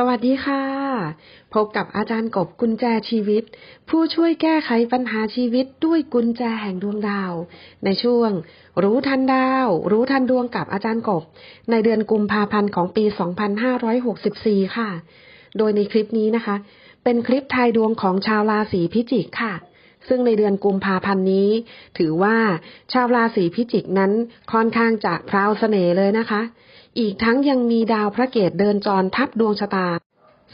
สวัสดีค่ะ พบกับอาจารย์กบกุญแจชีวิต ผู้ช่วยแก้ไขปัญหาชีวิตด้วยกุญแจแห่งดวงดาว ในช่วง รู้ทันดาว รู้ทันดวงกับอาจารย์กบ ในเดือนกุมภาพันธ์ของปี 2564 ค่ะ โดยในคลิปนี้นะคะ เป็นคลิปทายดวงของชาวราศีพิจิกค่ะซึ่งในเดือนกุมภาพันธ์นี้ ถือว่าชาวราศีพิจิกนั้นค่อนข้างจะพราวเสน่ห์เลยนะคะ อีกทั้งยังมีดาวพระเกตเดินจรทับดวงชะตา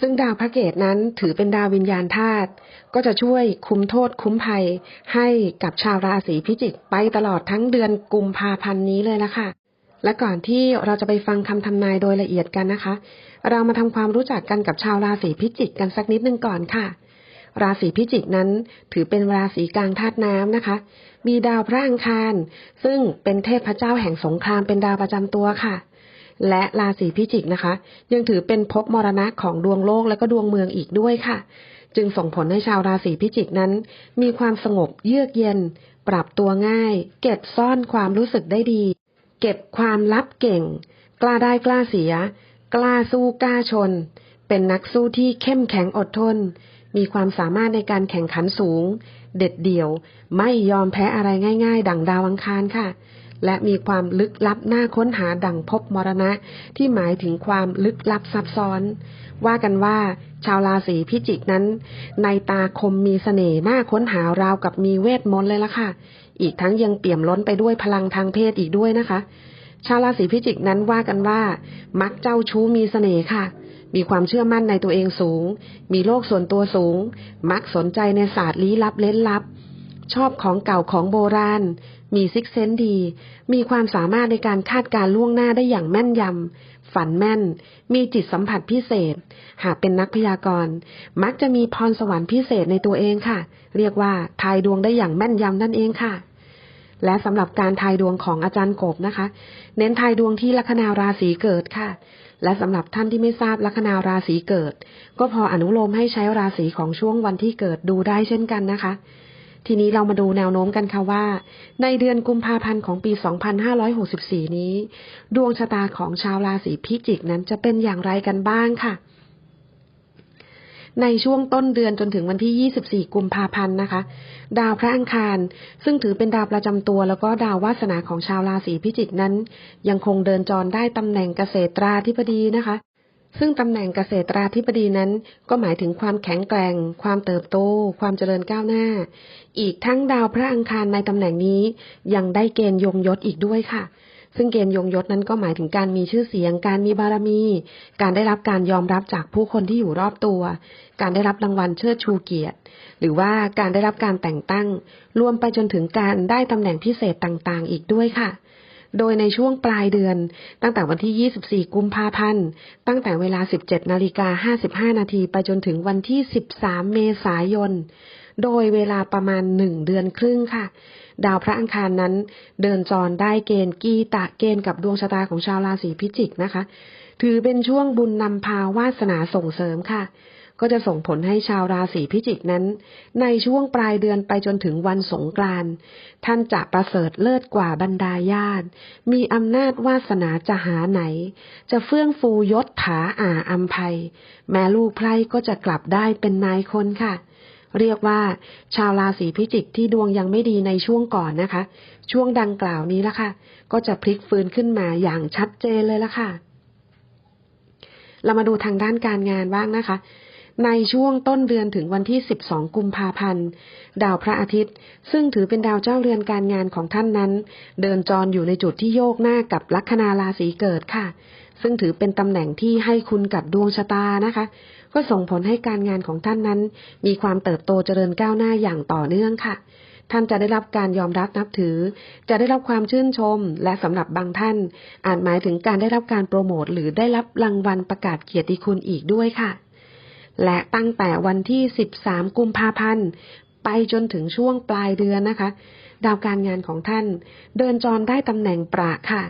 ซึ่งดาวพระเกตนั้นถือเป็นดาววิญญาณธาตุก็จะช่วยคุ้มโทษคุ้มภัย ให้กับชาวราศีพิจิกไปตลอดทั้งเดือนกุมภาพันธ์นี้เลยละค่ะ และก่อนที่เราจะไปฟังคำทำนายโดยละเอียดกันนะคะ เรามาทำความรู้จักกันกับชาวราศีพิจิกกันสักนิดนึงก่อนค่ะราศีพิจิกนั้นถือเป็นราศีกลางธาตุน้ำนะคะ มีดาวพระอังคาร ซึ่งเป็นเทพเจ้าแห่งสงครามเป็นดาวประจำตัวค่ะ และราศีพิจิกนะคะ ยังถือเป็นภพมรณะของดวงโลกและก็ดวงเมืองอีกด้วยค่ะ จึงส่งผลให้ชาวราศีพิจิกนั้น มีความสงบเยือกเย็น ปรับตัวง่าย เก็บซ่อนความรู้สึกได้ดี เก็บความลับเก่ง กล้าได้กล้าเสีย กล้าสู้กล้าชน เป็นนักสู้ที่เข้มแข็งอดทน มีความสามารถในการแข่งขันสูง เด็ดเดี่ยว ไม่ยอมแพ้อะไรง่าย ๆ ดั่งดาวอังคารค่ะ และมีความลึกลับน่าค้นหาดั่งพบมรณะ ที่หมายถึงความลึกลับซับซ้อน ว่ากันว่าชาวราศีพิจิกนั้น ในตาคมมีเสน่ห์น่าค้นหาราวกับมีเวทมนต์เลยล่ะค่ะ อีกทั้งยังเปี่ยมล้นไปด้วยพลังทางเพศอีกด้วยนะคะ ชาวราศีพิจิกนั้นว่ากันว่า มักเจ้าชู้มีเสน่ห์ค่ะ มีความเชื่อมั่นในตัวเองสูง มีโลกส่วนตัวสูง มักสนใจในศาสตร์ลี้ลับเล้นลับ ชอบของเก่าของโบราณ มีซิกเซนดี มีความสามารถในการคาดการล่วงหน้าได้อย่างแม่นยำ ฝันแม่น มีจิตสัมผัสพิเศษ หากเป็นนักพยากรณ์ มักจะมีพรสวรรค์พิเศษในตัวเองค่ะ เรียกว่าทายดวงได้อย่างแม่นยำนั่นเองค่ะ และสำหรับการทายดวงของอาจารย์กบนะคะ เน้นทายดวงที่ลัคนาราศีเกิดค่ะและสำหรับท่านที่ไม่ทราบลัคนาราศีเกิด ก็พออนุโลมให้ใช้ราศีของช่วงวันที่เกิดดูได้เช่นกันนะคะ ทีนี้เรามาดูแนวโน้มกันค่ะว่า ในเดือนกุมภาพันธ์ของปี 2564 นี้ ดวงชะตาของชาวราศีพิจิกนั้นจะเป็นอย่างไรกันบ้างค่ะ ในช่วงต้นเดือนจนถึงวันที่ 24 กุมภาพันธ์นะคะ ดาวพระอังคาร ซึ่งถือเป็นดาวประจำตัว แล้วก็ดาววาสนาของชาวราศีพิจิกนั้น ยังคงเดินจรได้ตำแหน่งเกษตราธิบดีนะคะ ซึ่งตำแหน่งเกษตราธิบดีนั้น ก็หมายถึงความแข็งแกร่ง ความเติบโต ความเจริญก้าวหน้า อีกทั้งดาวพระอังคารในตำแหน่งนี้ ยังได้เกณฑ์ยงยศอีกด้วยค่ะ ซึ่งเกณฑ์ยงยศนั้นก็หมายถึงการมีชื่อเสียง การมีบารมี การได้รับการยอมรับจากผู้คนที่อยู่รอบตัว การได้รับรางวัลเชิดชูเกียรติ หรือว่าการได้รับการแต่งตั้ง รวมไปจนถึงการได้ตำแหน่งพิเศษต่างๆ อีกด้วยค่ะ โดยในช่วงปลายเดือน ตั้งแต่วันที่ 24 กุมภาพันธ์ ตั้งแต่เวลา 17 นาฬิกา 55 นาทีไปจนถึงวันที่ 13 เมษายน โดยเวลาประมาณ1เดือนครึ่งค่ะ ดาวพระอังคารนั้น เดินจรได้เกณฑ์กีตะเกณฑ์กับดวงชะตาของชาวราศีพิจิกนะคะ ถือเป็นช่วงบุญนำพาวาสนาส่งเสริมค่ะ ก็จะส่งผลให้ชาวราศีพิจิกนั้น ในช่วงปลายเดือนไปจนถึงวันสงกรานต์ท่านจะประเสริฐเลิศกว่าบรรดาญาติ มีอำนาจวาสนาจะหาไหน จะเฟื่องฟูยศถาอ่าอัมภัย แม้ลูกไพร่ก็จะกลับได้เป็นนายคนค่ะเรียกว่าชาวราศีพิจิกที่ดวงยังไม่ดีในช่วงก่อนนะคะ ช่วงดังกล่าวนี้ละค่ะ ก็จะพลิกฟื้นขึ้นมาอย่างชัดเจนเลยละค่ะ เรามาดูทางด้านการงานบ้างนะคะ ในช่วงต้นเดือนถึงวันที่ 12 กุมภาพันธ์ ดาวพระอาทิตย์ ซึ่งถือเป็นดาวเจ้าเรือนการงานของท่านนั้น เดินจรอยู่ในจุดที่โยกหน้ากับลัคนาราศีเกิดค่ะ ซึ่งถือเป็นตำแหน่งที่ให้คุณกับดวงชะตานะคะ ก็ส่งผลให้การงานของท่านนั้น มีความเติบโตเจริญก้าวหน้าอย่างต่อเนื่องค่ะท่านจะได้รับการยอมรับนับถือ จะได้รับความชื่นชม และสำหรับบางท่าน อาจหมายถึงการได้รับการโปรโมท หรือได้รับรางวัลประกาศเกียรติคุณอีกด้วยค่ะ และตั้งแต่วันที่ 13 กุมภาพันธ์ ไปจนถึงช่วงปลายเดือนนะคะ ดาวการงานของท่าน เดินจรได้ตำแหน่งประค่ะ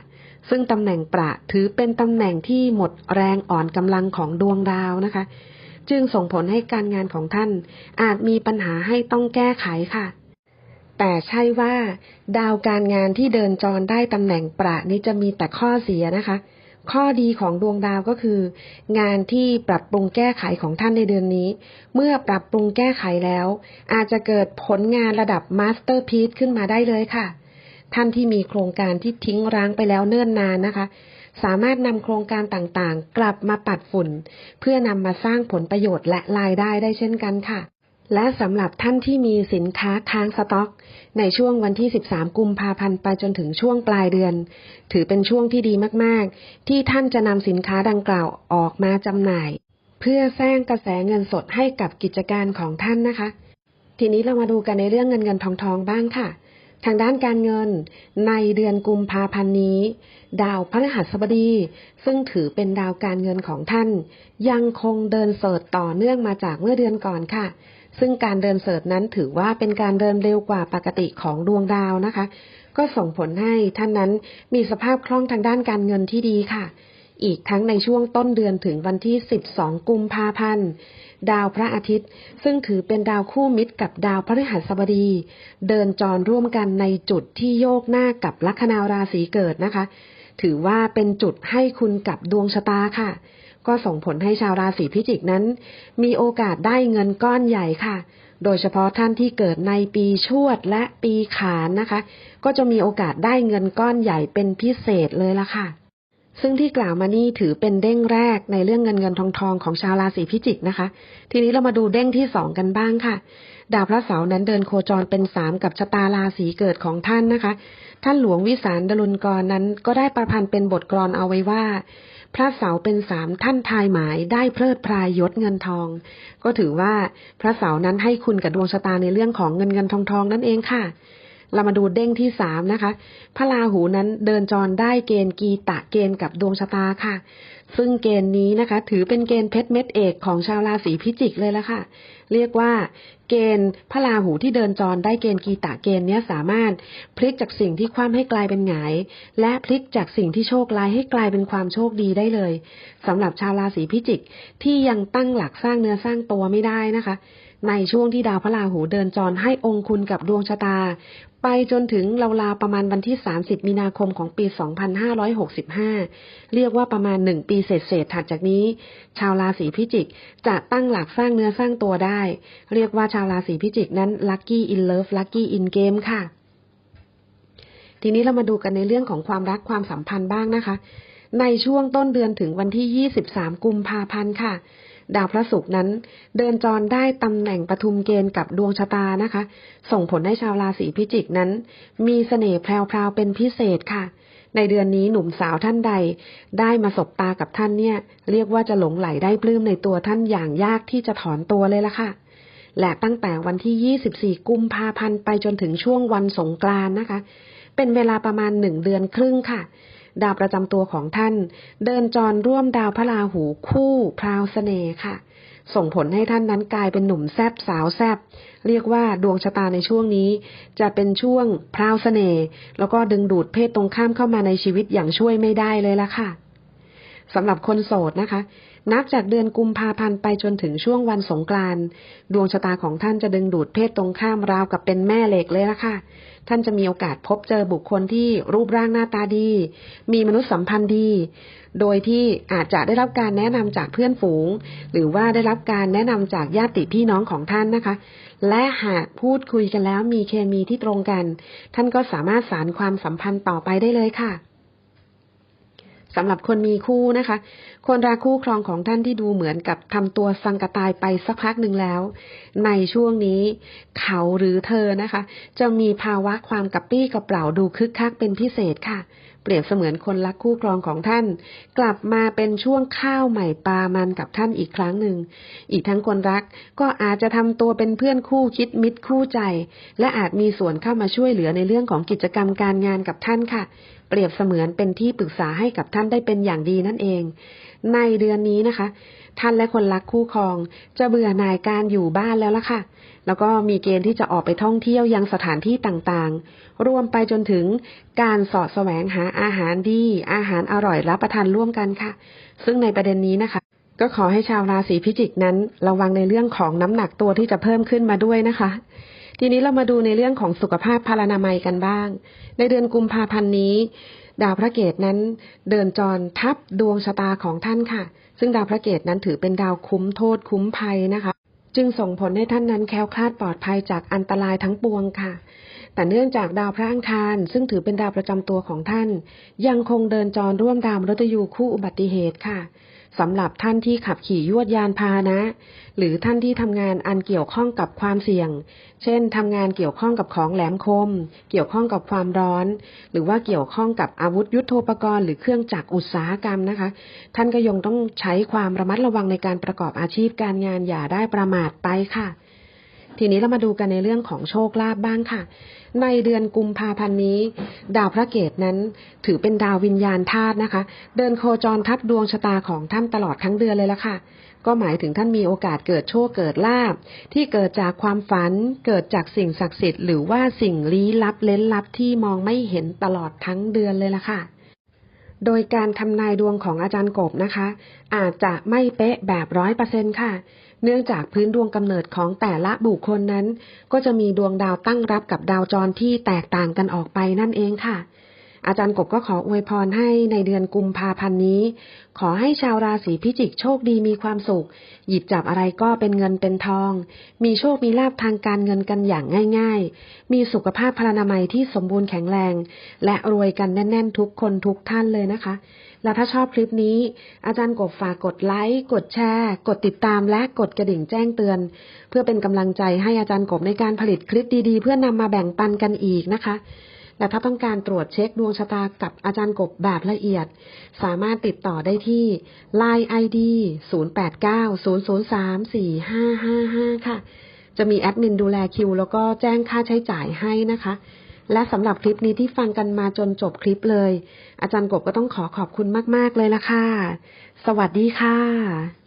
ซึ่งตำแหน่งประถือเป็นตำแหน่งที่หมดแรงอ่อนกำลังของดวงดาวนะคะ จึงส่งผลให้การงานของท่าน อาจมีปัญหาให้ต้องแก้ไขค่ะแต่ใช่ว่า ดาวการงานที่เดินจรได้ตำแหน่งประนี้จะมีแต่ข้อเสียนะคะ ข้อดีของดวงดาวก็คือ งานที่ปรับปรุงแก้ไขของท่านในเดือนนี้ เมื่อปรับปรุงแก้ไขแล้ว อาจจะเกิดผลงานระดับมาสเตอร์พีซขึ้นมาได้เลยค่ะ ท่านที่มีโครงการที่ทิ้งร้างไปแล้วเนิ่นนานนะคะ สามารถนำโครงการต่างๆ กลับมาปัดฝุ่น เพื่อนำมาสร้างผลประโยชน์และรายได้ได้เช่นกันค่ะ และสำหรับท่านที่มีสินค้าค้างสต็อก ในช่วงวันที่ 13 กุมภาพันธ์ไปจนถึงช่วงปลายเดือน ถือเป็นช่วงที่ดีมาก ๆ ที่ท่านจะนำสินค้าดังกล่าวออกมาจำหน่าย เพื่อสร้างกระแสเงินสดให้กับกิจการของท่านนะคะ ทีนี้เรามาดูกันในเรื่องเงินเงินทองทองบ้างค่ะ ทางด้านการเงินในเดือนกุมภาพันธ์นี้ ดาวพฤหัสบดี ซึ่งถือเป็นดาวการเงินของท่าน ยังคงเดินเสริฐต่อเนื่องมาจากเมื่อเดือนก่อนค่ะ ซึ่งการเดินเสริฐนั้นถือว่าเป็นการเดินเร็วกว่าปกติของดวงดาวนะคะ ก็ส่งผลให้ท่านนั้นมีสภาพคล่องทางด้านการเงินที่ดีค่ะ อีกทั้งในช่วงต้นเดือนถึงวันที่ 12 กุมภาพันธ์ดาวพระอาทิตย์ ซึ่งถือเป็นดาวคู่มิตรกับดาวพฤหัสบดี เดินจรร่วมกันในจุดที่โยกหน้ากับลัคนาราศีเกิดนะคะ ถือว่าเป็นจุดให้คุณกับดวงชะตาค่ะ ก็ส่งผลให้ชาวราศีพิจิกนั้น มีโอกาสได้เงินก้อนใหญ่ค่ะ โดยเฉพาะท่านที่เกิดในปีชวดและปีขานนะคะ ก็จะมีโอกาสได้เงินก้อนใหญ่เป็นพิเศษเลยละค่ะ ซึ่งที่กล่าวมานี่ถือเป็นเด้งแรกในเรื่องเงินเงินทองทองของชาวราศีพิจิกนะคะ ทีนี้เรามาดูเด้งที่สองกันบ้างค่ะ ดาวพระเสาร์นั้นเดินโคจรเป็นสามกับชะตาราศีเกิดของท่านนะคะ ท่านหลวงวิสารดลุนกรนั้นก็ได้ประพันธ์เป็นบทกลอนเอาไว้ว่า พระเสาเป็นสามท่านทายหมายได้เพลิดพรายยศเงินทอง ก็ถือว่าพระเสานั้นให้คุณกับดวงชะตาในเรื่องของเงินเงินทองทองนั่นเองค่ะ เรามาดูเด้งที่สามนะคะ พระราหูนั้นเดินจรได้เกณฑ์กีตะเกณฑ์กับดวงชะตาค่ะ ซึ่งเกณฑ์นี้นะคะ ถือเป็นเกณฑ์เพชรเม็ดเอกของชาวราศีพิจิกเลยละค่ะ เรียกว่าเกณฑ์พระราหูที่เดินจรได้เกณฑ์กีตะเกณฑ์เนี้ยสามารถพลิกจากสิ่งที่คว่ำให้กลายเป็นหงาย และพลิกจากสิ่งที่โชคร้ายให้กลายเป็นความโชคดีได้เลยสำหรับชาวราศีพิจิกที่ยังตั้งหลักสร้างเนื้อสร้างตัวไม่ได้นะคะ ในช่วงที่ดาวพระราหูเดินจรให้องคุณกับดวงชะตา ไปจนถึงราวๆประมาณวันที่ 30 มีนาคมของปี 2565 เรียกว่าประมาณ1ปีเศษๆถัดจากนี้ ชาวราศีพิจิกจะตั้งหลักสร้างเนื้อสร้างตัวได้ เรียกว่าชาวราศีพิจิกนั้น lucky in love lucky in game ค่ะ ทีนี้เรามาดูกันในเรื่องของความรักความสัมพันธ์บ้างนะคะ ในช่วงต้นเดือนถึงวันที่ 23 กุมภาพันธ์ค่ะ ดาวพระศุกร์นั้น เดินจรได้ตำแหน่งปทุมเกณฑ์กับดวงชะตานะคะ ส่งผลให้ชาวราศีพิจิกนั้น มีเสน่ห์แพรวๆเป็นพิเศษค่ะ ในเดือนนี้หนุ่มสาวท่านใด ได้มาสบตากับท่านเนี่ย เรียกว่าจะหลงไหลได้ปลื้มในตัวท่านอย่างยากที่จะถอนตัวเลยละค่ะและตั้งแต่วันที่ 24 กุมภาพันธ์ไปจนถึงช่วงวันสงกรานต์นะคะ เป็นเวลาประมาณหนึ่งเดือนครึ่งค่ะ ดาวประจำตัวของท่าน เดินจรร่วมดาวพระราหูคู่พราวเสน่ห์ค่ะ ส่งผลให้ท่านนั้นกลายเป็นหนุ่มแซบสาวแซบเรียกว่าดวงชะตาในช่วงนี้ จะเป็นช่วงพราวเสน่ห์แล้วก็ดึงดูดเพศตรงข้ามเข้ามาในชีวิตอย่างช่วยไม่ได้เลยละค่ะ สำหรับคนโสดนะคะ นับจากเดือนกุมภาพันธ์ไปจนถึงช่วงวันสงกรานต์ดวงชะตาของท่านจะดึงดูดเพศตรงข้ามราวกับเป็นแม่เหล็กเลยละค่ะ ท่านจะมีโอกาสพบเจอบุคคลที่รูปร่างหน้าตาดี มีมนุษยสัมพันธ์ดี โดยที่อาจจะได้รับการแนะนำจากเพื่อนฝูง หรือว่าได้รับการแนะนำจากญาติพี่น้องของท่านนะคะ และหากพูดคุยกันแล้วมีเคมีที่ตรงกัน ท่านก็สามารถสารความสัมพันธ์ต่อไปได้เลยค่ะ สำหรับคนมีคู่นะคะ คนรักคู่ครองของท่านที่ดูเหมือนกับทำตัวสังกะตายไปสักพักหนึ่งแล้ว ในช่วงนี้เขาหรือเธอนะคะ จะมีภาวะความกระปี้กระเปล่าดูคึกคักเป็นพิเศษค่ะ เปรียบเสมือนคนรักคู่ครองของท่าน กลับมาเป็นช่วงข้าวใหม่ปลามันกับท่านอีกครั้งหนึ่ง อีกทั้งคนรักก็อาจจะทำตัวเป็นเพื่อนคู่คิดมิตรคู่ใจ และอาจมีส่วนเข้ามาช่วยเหลือในเรื่องของกิจกรรมการงานกับท่านค่ะ เปรียบเสมือนเป็นที่ปรึกษาให้กับท่านได้เป็นอย่างดีนั่นเอง ในเดือนนี้นะคะ ท่านและคนรักคู่ครอง จะเบื่อหน่ายการอยู่บ้านแล้วล่ะค่ะแล้วก็มีเกณฑ์ที่จะออกไปท่องเที่ยวยังสถานที่ต่างๆ รวมไปจนถึงการสอดแสวงหาอาหารดี อาหารอร่อยรับประทานร่วมกันค่ะ ซึ่งในประเด็นนี้นะคะ ก็ขอให้ชาวราศีพิจิกนั้น ระวังในเรื่องของน้ำหนักตัวที่จะเพิ่มขึ้นมาด้วยนะคะ ทีนี้เรามาดูในเรื่องของสุขภาพพารานามัยกันบ้าง ในเดือนกุมภาพันธ์นี้ ดาวพระเกตนั้น เดินจรทับดวงชะตาของท่านค่ะ ซึ่งดาวพระเกตนั้นถือเป็นดาวคุ้มโทษคุ้มภัยนะคะ จึงส่งผลให้ท่านนั้นแคล้วคลาดปลอดภัยจากอันตรายทั้งปวงค่ะ แต่เนื่องจากดาวพระอังคาร ซึ่งถือเป็นดาวประจำตัวของท่าน ยังคงเดินจรร่วมดาวมฤตยูคู่อุบัติเหตุค่ะสำหรับท่านที่ขับขี่ยวดยานพาหนะ หรือท่านที่ทำงานอันเกี่ยวข้องกับความเสี่ยง เช่นทำงานเกี่ยวข้องกับของแหลมคม เกี่ยวข้องกับความร้อน หรือว่าเกี่ยวข้องกับอาวุธยุโทโธปกรณ์หรือเครื่องจักรอุตสาหกรรมนะคะ ท่านก็ยังต้องใช้ความระมัดระวังในการประกอบอาชีพการงานอย่าได้ประมาทไปค่ะ ทีนี้เรามาดูกันในเรื่องของโชคลาภบ้างค่ะ ในเดือนกุมภาพันธ์นี้ ดาวพระเกตนั้นถือเป็นดาววิญญาณธาตุนะคะ เดินโคจรทับดวงชะตาของท่านตลอดทั้งเดือนเลยละค่ะ ก็หมายถึงท่านมีโอกาสเกิดโชคเกิดลาบที่เกิดจากความฝัน เกิดจากสิ่งศักดิ์สิทธิ์หรือว่าสิ่งลี้ลับเล้นลับที่มองไม่เห็นตลอดทั้งเดือนเลยละค่ะโดยการทำนายดวงของอาจารย์กบนะคะ อาจจะไม่เป๊ะแบบร้อยเปอร์เซ็นค่ะ เนื่องจากพื้นดวงกำเนิดของแต่ละบุคคลนั้น ก็จะมีดวงดาวตั้งรับกับดาวจรที่แตกต่างกันออกไปนั่นเองค่ะ อาจารย์กบก็ขออวยพรให้ในเดือนกุมภาพันธ์นี้ ขอให้ชาวราศีพิจิกโชคดีมีความสุข หยิบจับอะไรก็เป็นเงินเป็นทอง มีโชคมีลาภทางการเงินกันอย่างง่าย ๆ มีสุขภาพพลานามัยที่สมบูรณ์แข็งแรง และรวยกันแน่น ๆ ทุกคนทุกท่านเลยนะคะ และถ้าชอบคลิปนี้ อาจารย์กบฝากกดไลค์กดแชร์ กดติดตามและกดกระดิ่งแจ้งเตือน เพื่อเป็นกำลังใจให้อาจารย์กบในการผลิตคลิปดีๆ เพื่อนำมาแบ่งปันกันอีกนะคะ และถ้าต้องการตรวจเช็คดวงชะตากับอาจารย์กบแบบละเอียด สามารถติดต่อได้ที่ Line ID 0890034555 ค่ะ จะมีแอดมินดูแลคิว แล้วก็แจ้งค่าใช้จ่ายให้นะคะและสำหรับคลิปนี้ที่ฟังกันมาจนจบคลิปเลย อาจารย์กบก็ต้องขอขอบคุณมาก ๆ เลยละค่ะ สวัสดีค่ะ